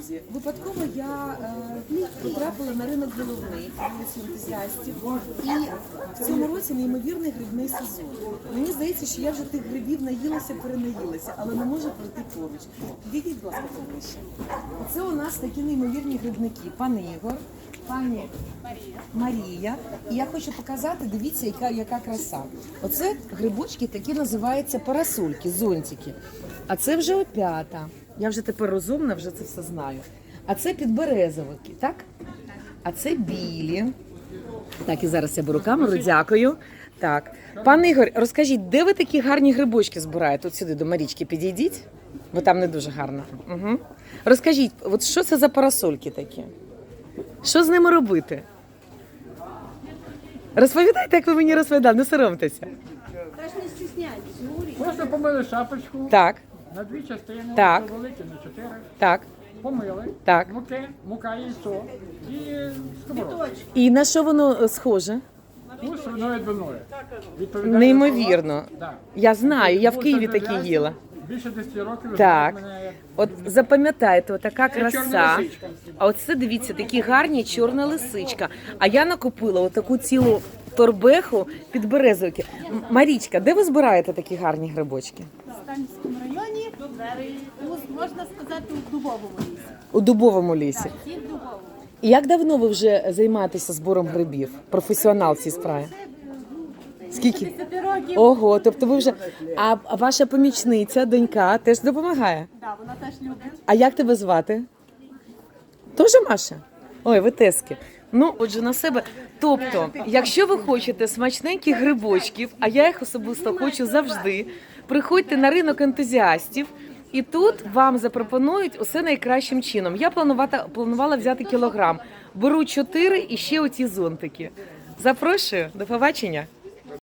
Друзі, Випадково я е, потрапила на ринок головний ентузіастів, і в цьому році неймовірний грибний сезон. Мені здається, що я вже тих грибів наїлася, перенаїлася, але не можу пройти поруч. Підійдіть, будь ласка, поближче. Оце у нас такі неймовірні грибники. Пан Ігор, пані Марія. І я хочу показати, дивіться, яка, яка краса. Оце грибочки такі називаються парасольки, зонтики. А це вже опята. Я вже тепер розумна, вже це все знаю. А це підберезовики, так? А це білі. Так, і зараз я беру камеру, дякую. Так. Пане Ігор, розкажіть, де ви такі гарні грибочки збираєте? От сюди до Марічки підійдіть, бо там не дуже гарно. Угу. Розкажіть, от що це за парасольки такі? Що з ними робити? Розповідайте, як ви мені розповідали, не соромтеся. Просто помили шапочку Так, на дві частини, Так. великі на чотири. так, Помили. так. Муки, мука, яйцо і сковородка. І на що воно е, схоже? Ну, свиною двиною. Відповідає Неймовірно. Да. Я знаю, я в Києві це такі їла. Більше 10 років Так. знають мене як От запам'ятайте, отака краса. лисичка. А оце дивіться, такі гарні чорна лисичка. А я накупила отаку цілу торбеху під березовики. Марічка, де ви збираєте такі гарні грибочки? в Станівському районі, ну, можна сказати, у дубовому лісі. У дубовому лісі. Ті в дубовому. І як давно ви вже займаєтеся збором грибів? Професіонал в цій справі? Скільки? років. Ого, тобто ви вже. А ваша помічниця, донька, теж допомагає? Да, вона теж любить. А як тебе звати? Тоже Маша? Ой, ви тески. Ну, отже, на себе. Тобто, якщо ви хочете смачненьких грибочків, а я їх особисто хочу завжди, приходьте на ринок ентузіастів. І тут вам запропонують усе найкращим чином. Я планувала, планувала взяти кілограм. Беру чотири і ще оці зонтики. Запрошую, до побачення.